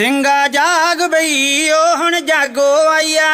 ਸਿੰਘਾ ਜਾਗ ਬਈ ਉਹ ਹੁਣ ਜਾਗੋ ਆਇਆ